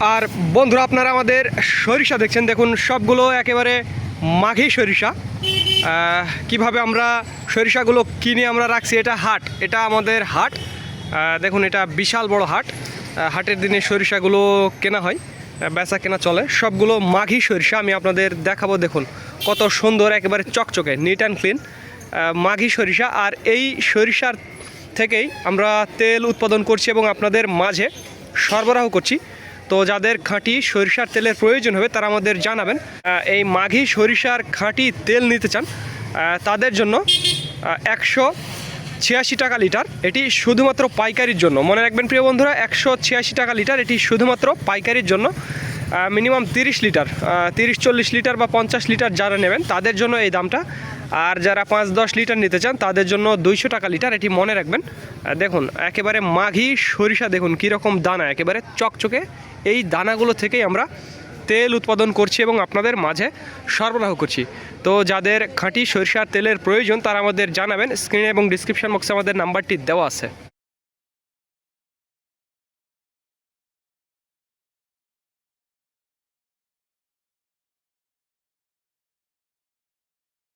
আর বন্ধুরা, আপনারা আমাদের সরিষা দেখছেন। দেখুন, সবগুলো একেবারে মাঘি সরিষা। কীভাবে আমরা সরিষাগুলো কিনে আমরা রাখছি, এটা হাট। এটা আমাদের হাট। দেখুন, এটা বিশাল বড় হাট। হাটের দিনে সরিষাগুলো কেনা হয় বেচা কেনা চলে। সবগুলো মাঘি সরিষা আমি আপনাদের দেখাবো, দেখুন। কত সুন্দর, একেবারে চকচকে নিট অ্যান্ড ক্লিন মাঘি সরিষা। আর এই সরিষার থেকেই আমরা তেল উৎপাদন করছি এবং আপনাদের মাঝে সরবরাহ করছি। তো যাদের খাঁটি সরিষার তেলের প্রয়োজন হবে, তারা আমাদের জানাবেন এই মাঘি সরিষার খাঁটি তেল নিতে চান তাদের জন্য একশো ছিয়াশি টাকা লিটার। এটি শুধুমাত্র পাইকারির জন্য। মনে রাখবেন প্রিয় বন্ধুরা, একশো ছিয়াশি টাকা লিটার, এটি শুধুমাত্র পাইকারির জন্য মিনিমাম তিরিশ লিটার তিরিশ চল্লিশ লিটার বা পঞ্চাশ লিটার যারা নেবেন, তাদের জন্য এই দামটা আর যারা পাঁচ দশ লিটার নিতে চান, তাদের জন্য দুইশো টাকা লিটার, এটি মনে রাখবেন। দেখুন, একেবারে মাঘি সরিষা, দেখুন কীরকম দানা, একেবারে চকচকে। এই দানাগুলো থেকেই আমরা তেল উৎপাদন করছি এবং আপনাদের মাঝে সরবরাহ করছি। তো যাদের খাঁটি সরিষার তেলের প্রয়োজন, তারা আমাদের জানাবেন। স্ক্রিনে এবং ডিসক্রিপশন বক্সে আমাদের নাম্বারটি দেওয়া আছে।